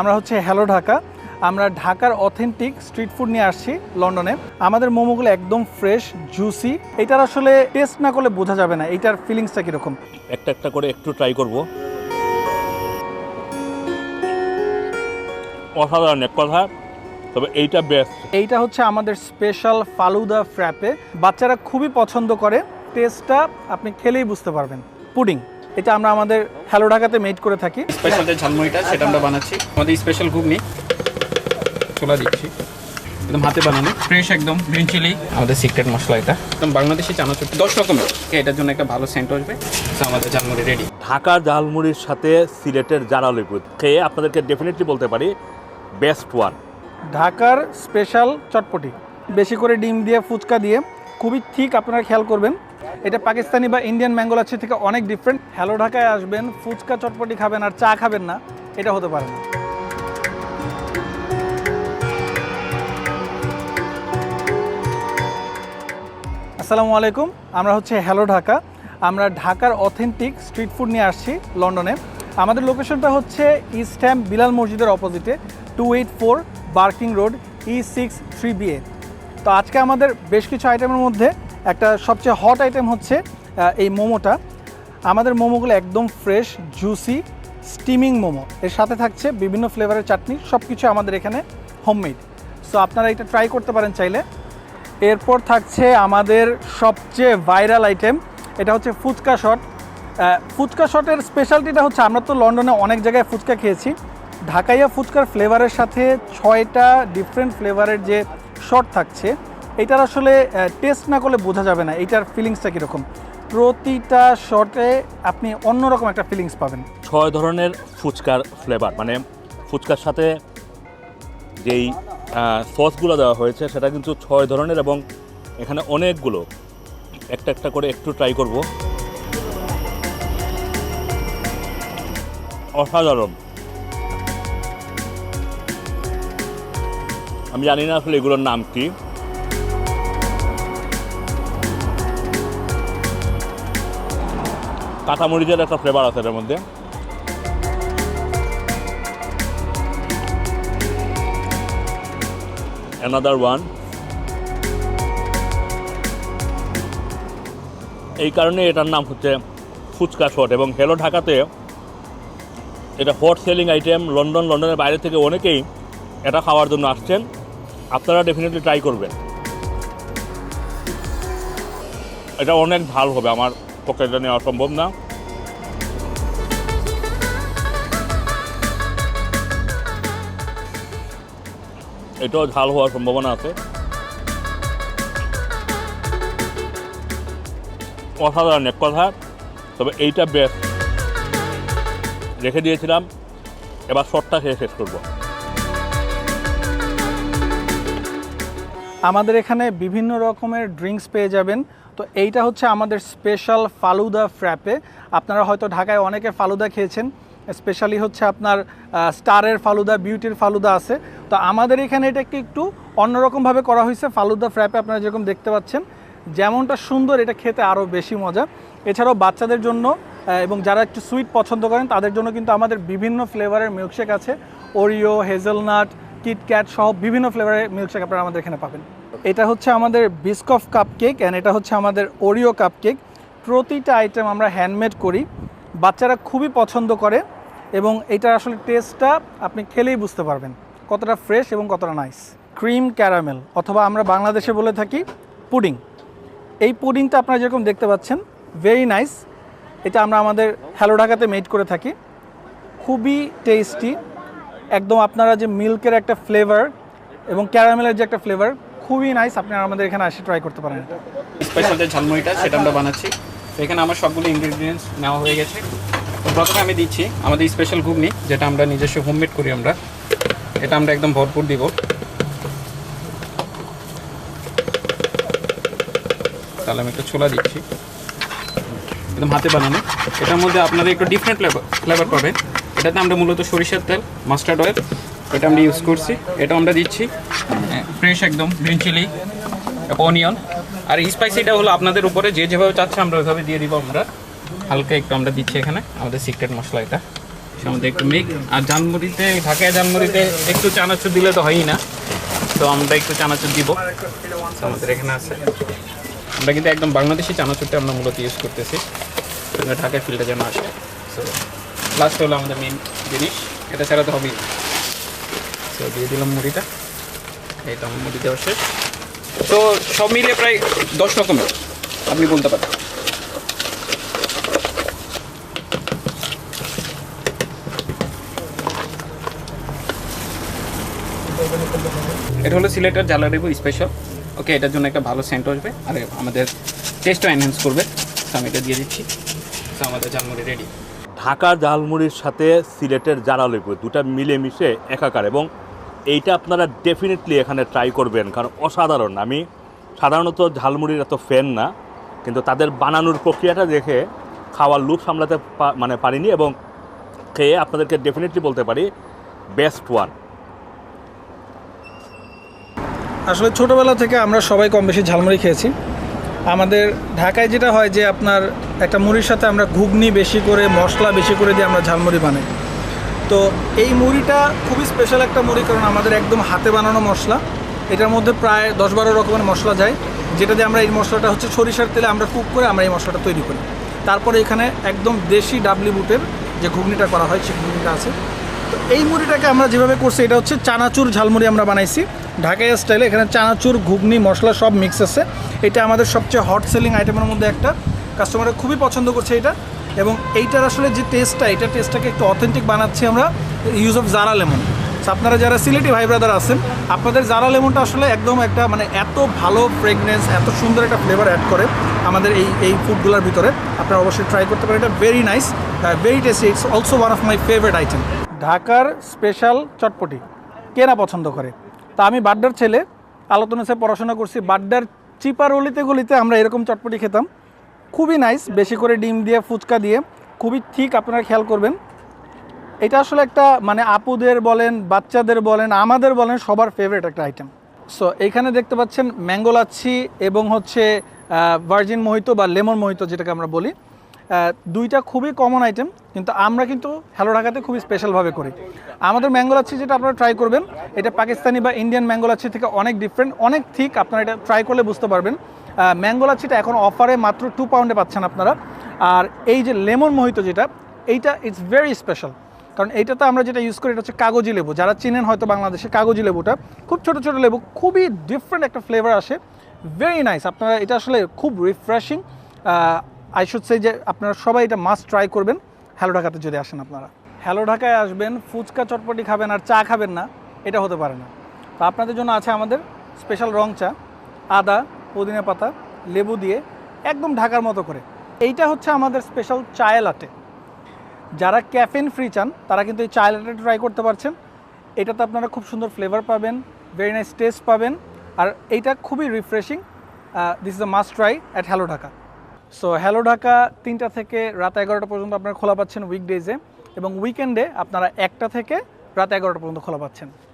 আমরা হচ্ছে হ্যালো ঢাকা আমরা ঢাকার অথেন্টিক স্ট্রিট ফুড নিয়ে আসছি লন্ডনে। আমাদের মোমোগুলো একদম ফ্রেশ জুসি এটার আসলে টেস্ট না করলে বোঝা যাবে না। এটার ফিলিংসটা কীরকম? একটা একটা করে একটু ট্রাই করব। অসাধারণ এক কথা তবে এইটা বেস্ট এইটা হচ্ছে আমাদের স্পেশাল ফালুদা ফ্র্যাপে বাচ্চারা খুবই পছন্দ করে। টেস্টটা আপনি খেলেই বুঝতে পারবেন। পুডিং এটা আমরা আমাদের হ্যালো ঢাকাতে মেড করে থাকি। স্পেশাল যে ঝালমুড়িটা সেটা আমরা বানাচ্ছি। আমাদের স্পেশাল ঘুগনি। চোলা দিচ্ছি। একদম হাতে বানানো। ফ্রেশ একদম গ্রিন চিলি আমাদের সিক্রেট মশলা এটা। একদম বাংলাদেশি চানাচুর। দশ রকমের। এটার জন্য একটা ভালো সেন্ট আসবে। আমাদের ঝালমুড়ি রেডি ঢাকার ঝালমুড়ির সাথে সিলেটের জারা লিকুইড খেয়ে আপনাদেরকে ডেফিনেটলি বলতে পারি বেস্ট ওয়ান ঢাকার স্পেশাল চটপটি। বেশি করে ডিম দিয়ে ফুচকা দিয়ে খুবই ঠিক আপনারা খেয়াল করবেন। এটা পাকিস্তানি বা ইন্ডিয়ান ম্যাঙ্গো লাচ্ছি থেকে অনেক ডিফারেন্ট হ্যালো ঢাকায় আসবেন, ফুচকা চটপটি খাবেন আর চা খাবেন না, এটা হতে পারে না। আসসালামু আলাইকুম, আমরা হচ্ছে হ্যালো ঢাকা আমরা ঢাকার অথেন্টিক স্ট্রিট ফুড নিয়ে আসছি লন্ডনে আমাদের লোকেশনটা হচ্ছে ইস্ট হ্যাম বিলাল মসজিদের অপোজিটে two eight four Barking road E six three BA তো আজকে আমাদের বেশ কিছু আইটেমের মধ্যে একটা সবচেয়ে হট আইটেম হচ্ছে এই মোমোটা। আমাদের মোমোগুলো একদম ফ্রেশ জুসি স্টিমিং মোমো। এর সাথে থাকছে বিভিন্ন ফ্লেভারের চাটনি সব কিছু আমাদের এখানে হোমমেড সো আপনারা এটা ট্রাই করতে পারেন চাইলে। এরপর থাকছে আমাদের সবচেয়ে ভাইরাল আইটেম এটা হচ্ছে ফুচকা শট ফুচকা শটের স্পেশালিটিটা হচ্ছে, আমরা তো লন্ডনে অনেক জায়গায় ফুচকা খেয়েছি। ঢাকাইয়া ফুচকার ফ্লেভারের সাথে ছয়টা ডিফারেন্ট ফ্লেভারের যে শট থাকছে এটার আসলে টেস্ট না করলে বোঝা যাবে না, এটার ফিলিংসটা কীরকম। প্রতিটা শটে আপনি অন্যরকম একটা ফিলিংস পাবেন। ছয় ধরনের ফুচকার ফ্লেভার মানে ফুচকার সাথে যেই সসগুলো দেওয়া হয়েছে, সেটা কিন্তু ছয় ধরনের এবং এখানে অনেকগুলো। একটা একটা করে একটু ট্রাই করব। অসাধারণ। আমি জানি না আসলে এগুলোর নাম কি। কাঁচামরিচের একটা ফ্লেভার আছে এটার মধ্যে। অ্যানাদার ওয়ান এই কারণে এটার নাম হচ্ছে ফুচকা শট এবং হেলো ঢাকাতে এটা হট সেলিং আইটেম লন্ডন লন্ডনের বাইরে থেকে অনেকেই এটা খাওয়ার জন্য আসছেন। আপনারা ডেফিনেটলি ট্রাই করবেন। এটা অনেক ঝাল হবে আমার পক্ষে এটা নেওয়া সম্ভব না এটাও ঝাল হওয়ার সম্ভাবনা আছে. অসাধারণ এক কথা তবে এইটা বেস্ট রেখে দিয়েছিলাম, এবার শর্টটা খেয়ে শেষ করব। আমাদের এখানে বিভিন্ন রকমের ড্রিঙ্কস পেয়ে যাবেন। তো এইটা হচ্ছে আমাদের স্পেশাল ফালুদা ফ্র্যাপে আপনারা হয়তো ঢাকায় অনেকে ফালুদা খেয়েছেন স্পেশালি হচ্ছে আপনার স্টারের ফালুদা বিউটির ফালুদা আছে। তো আমাদের এখানে এটা একটু একটু অন্যরকমভাবে করা হয়েছে ফালুদা ফ্র্যাপে আপনারা যেরকম দেখতে পাচ্ছেন। যেমনটা সুন্দর, এটা খেতে আরও বেশি মজা। এছাড়াও বাচ্চাদের জন্য এবং যারা একটু সুইট পছন্দ করেন, তাদের জন্য কিন্তু আমাদের বিভিন্ন ফ্লেভারের মিল্কশেক আছে। ওরিও হেজেলনাট কিটক্যাট সহ বিভিন্ন ফ্লেভারের মিল্কশেক আপনারা আমাদের এখানে পাবেন। এটা হচ্ছে আমাদের বিস্কফ কাপ কেক অ্যান্ড এটা হচ্ছে আমাদের ওরিও কাপ কেক প্রতিটা আইটেম আমরা হ্যান্ডমেড করি। বাচ্চারা খুবই পছন্দ করে এবং এটার আসলে টেস্টটা আপনি খেলেই বুঝতে পারবেন কতটা ফ্রেশ এবং কতটা নাইস ক্রিম ক্যারামেল অথবা আমরা বাংলাদেশে বলে থাকি পুডিং এই পুডিংটা আপনারা যেরকম দেখতে পাচ্ছেন ভেরি নাইস এটা আমরা আমাদের হ্যালো ঢাকাতে মেড করে থাকি। খুবই টেস্টি একদম আপনারা যে মিল্কের একটা ফ্লেভার এবং ক্যারামেলের যে একটা ফ্লেভার খুবই নাইস আপনারা আমাদের এখানে আসে ট্রাই করতে পারেন। স্পেশাল যে ঝালমুড়িটা, সেটা আমরা বানাচ্ছি। তো এখানে আমার সবগুলো ইনগ্রিডিয়েন্টস নেওয়া হয়ে গেছে। তো প্রথমে আমি দিচ্ছি আমাদের স্পেশাল ঘুগনি, যেটা আমরা নিজস্ব হোমমেড করি আমরা। এটা আমরা একদম ভরপুর দিব। তাহলে আমি একটা ছোলা দিচ্ছি। একদম হাতে বানানো। এটার মধ্যে আপনারা একটু ডিফারেন্ট ফ্লেভার ফ্লেভার পাবেন। এটাতে আমরা মূলত সরিষার তেল মাস্টার্ড অয়েল এটা আমরা ইউজ করছি এটা আমরা দিচ্ছি। ফ্রেশ একদম গ্রিন চিলি অনিয়ন আর স্পাইসিটা হলো আপনাদের উপরে, যে যেভাবে চাচ্ছে আমরা ওইভাবে দিয়ে দিব আমরা। হালকা একটু আমরা দিচ্ছি এখানে, আমাদের সিক্রেট মশলা এটা। আমাদের একটু মিক আর জালমুড়িতে ঢাকায় জালমুড়িতে একটু চানাচুর দিলে তো হয়ই না। তো আমরা একটু চানাচুর দিব। আমাদের এখানে আছে। আমরা কিন্তু একদম বাংলাদেশি চানাচুরটা আমরা মূলত ইউজ করতেছি। ঢাকায় ফিল্ডে যেন আসে। সো লাস্ট হলো আমাদের মেন জিনিস। এটা ছাড়া তো হবেই। তো দিয়ে দিলাম মুড়িটা। এই তো আমার মুড়ি দেওয়া শেষ। তো সব মিলিয়ে প্রায় দশ রকমের আপনি বলতে পারেন। এটা হলো সিলেটের জ্বালারিবু স্পেশাল ওকে এটার জন্য একটা ভালো সেন্ট আসবে। আর আমাদের টেস্টও এনহ্যান্স করবে। তো আমি এটা দিয়ে দিচ্ছি। তো আমাদের জালমুড়ি রেডি ঢাকার ঝালমুড়ির সাথে সিলেটের জারালিপুর দুটা মিলেমিশে একাকার এবং এইটা আপনারা ডেফিনেটলি এখানে ট্রাই করবেন, কারণ অসাধারণ। আমি সাধারণত ঝালমুড়ির এত ফ্যান না, কিন্তু তাদের বানানোর প্রক্রিয়াটা দেখে খাওয়ার লুপ সামলাতে মানে পারিনি এবং খেয়ে আপনাদেরকে ডেফিনেটলি বলতে পারি বেস্ট ওয়ান আসলে ছোটোবেলা থেকে আমরা সবাই কম বেশি ঝালমুড়ি খেয়েছি। আমাদের ঢাকায় যেটা হয় যে আপনার একটা মুড়ির সাথে আমরা ঘুগনি বেশি করে, মশলা বেশি করে দিয়ে আমরা ঝালমুড়ি বানাই। তো এই মুড়িটা খুবই স্পেশাল একটা মুড়ি কারণ আমাদের একদম হাতে বানানো মশলা। এটার মধ্যে প্রায় দশ বারো রকমের মশলা যায়। যেটা দিয়ে আমরা এই মশলাটা হচ্ছে সরিষার তেলে আমরা কুক করে আমরা এই মশলাটা তৈরি করি। তারপরে এখানে একদম দেশি ডাবলি বুটের যে ঘুগনিটা করা হয়, সেই ঘুগনিটা আছে। তো এই মুড়িটাকে আমরা যেভাবে করছি, এটা হচ্ছে চানাচুর ঝালমুড়ি আমরা বানাইছি। ঢাকাই স্টাইলে এখানে চানাচুর, ঘুগনি, মশলা সব মিক্স আছে। এটা আমাদের সবচেয়ে হট সেলিং আইটেমের মধ্যে একটা। কাস্টমাররা খুবই পছন্দ করছে এটা। এবং এইটার আসলে যে টেস্টটা এটা টেস্টটাকে একটু অথেন্টিক বানাচ্ছি আমরা ইউজ অফ জারা লেমন আপনারা যারা সিলেটি ভাই ব্রাদার আছেন, আপনাদের জারা লেমনটা আসলে একদম একটা মানে এত ভালো ফ্রেগনেন্স এত সুন্দর একটা ফ্লেভার অ্যাড করে আমাদের এই এই ফুডগুলোর ভিতরে। আপনারা অবশ্যই ট্রাই করতে পারেন, এটা very nice very tasty it's also one of my favourite item ঢাকার স্পেশাল চটপটি, কে না পছন্দ করে? তা আমি বাড্ডার ছেলে, আলোচনা পড়াশোনা করছি, বাড্ডার চিপার অলিতে গলিতে আমরা এরকম চটপটি খেতাম। খুবই নাইস বেশি করে ডিম দিয়ে, ফুচকা দিয়ে। খুবই ঠিক আপনারা খেয়াল করবেন। এটা আসলে একটা মানে আপুদের বলেন, বাচ্চাদের বলেন, আমাদের বলেন সবার ফেভারিট একটা আইটেম সো এইখানে দেখতে পাচ্ছেন ম্যাঙ্গো লাচ্ছি এবং হচ্ছে ভার্জিন মোহিতো বা লেমন মোহিতো যেটাকে আমরা বলি। দুইটা খুবই কমন আইটেম কিন্তু আমরা কিন্তু হ্যালো ঢাকাতে খুবই স্পেশালভাবে করি। আমাদের ম্যাঙ্গো লাচ্ছি যেটা আপনারা ট্রাই করবেন, এটা পাকিস্তানি বা ইন্ডিয়ান ম্যাঙ্গো লাচ্ছি থেকে অনেক ডিফারেন্ট অনেক ঠিক, আপনারা এটা ট্রাই করলে বুঝতে পারবেন। ম্যাঙ্গো লাচ্ছিটা এখন অফারে মাত্র টু পাউন্ডে পাচ্ছেন আপনারা। আর এই যে লেমন মোহিত যেটা, এইটা ইটস ভেরি স্পেশাল কারণ এইটাতে আমরা যেটা ইউজ করি, এটা হচ্ছে কাগজি লেবু। যারা চিনেন হয়তো বাংলাদেশে কাগজি লেবুটা, খুব ছোট ছোট লেবু, খুবই ডিফারেন্ট একটা ফ্লেভার আসে। ভেরি নাইস আপনারা, এটা আসলে খুব রিফ্রেশিং আই শুড সে যে আপনারা সবাই এটা মাস্ট ট্রাই করবেন। হ্যালো ঢাকাতে যদি আসেন আপনারা। হ্যালো ঢাকায় আসবেন, ফুচকা চটপটি খাবেন আর চা খাবেন না, এটা হতে পারে না। তো আপনাদের জন্য আছে আমাদের স্পেশাল রং চা, আদা পুদিনা পাতা, লেবু দিয়ে একদম ঢাকার মতো করে। এইটা হচ্ছে আমাদের স্পেশাল চায় লাটে যারা ক্যাফেন ফ্রি চান, তারা কিন্তু এই চায় লাটে ট্রাই করতে পারছেন। এটাতে আপনারা খুব সুন্দর ফ্লেভার পাবেন ভেরি নাইস টেস্ট পাবেন। আর এইটা খুবই refreshing this is a must try at Hello Dhaka so Hello Dhaka তিনটা থেকে রাত এগারোটা পর্যন্ত আপনারা খোলা পাচ্ছেন উইকডেজে এবং উইকেন্ডে আপনারা একটা থেকে রাত এগারোটা পর্যন্ত খোলা পাচ্ছেন।